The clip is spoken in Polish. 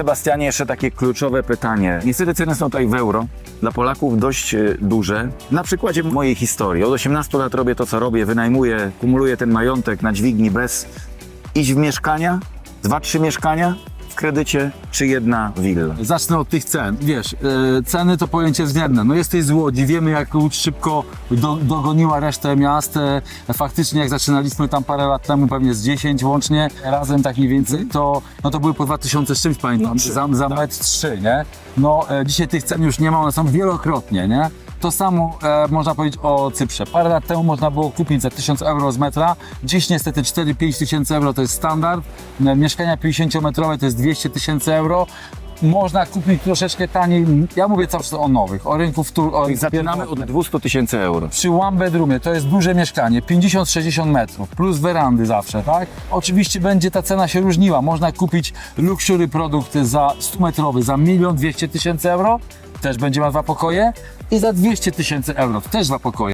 Sebastianie, jeszcze takie kluczowe pytanie. Niestety ceny są tutaj w euro. Dla Polaków dość e, duże. Na przykładzie mojej historii. Od 18 lat robię to, co robię. Wynajmuję, kumuluję ten majątek na dźwigni bez iść w mieszkania. Dwa, trzy mieszkania w kredycie, czy jedna willa. Zacznę od tych cen. Wiesz, e, ceny to pojęcie względne. No jesteś z Łodzi, wiemy jak Łódź szybko do, dogoniła resztę miast. E, faktycznie jak zaczynaliśmy tam parę lat temu, pewnie z 10 łącznie, razem tak mniej więcej, to, no to były po 2000 z czymś pamiętam, trzy, za, za metr 3, nie? No e, dzisiaj tych cen już nie ma, one są wielokrotnie, nie? To samo e, można powiedzieć o Cyprze. Parę lat temu można było kupić za 1000 euro z metra. Dziś niestety 4-5 tysięcy euro to jest standard. E, Mieszkania 50-metrowe to jest 200 tysięcy euro. Można kupić troszeczkę taniej. Ja mówię cały czas o nowych, o rynku wtór. O Zaczynamy od 200 tysięcy euro. przy one bedroomie to jest duże mieszkanie, 50-60 metrów, plus werandy zawsze, tak? Oczywiście będzie ta cena się różniła. Można kupić luxury produkt za 100 metrowy za 1 200 tysięcy euro, też będzie ma dwa pokoje, i za 200 tysięcy euro, też dwa pokoje.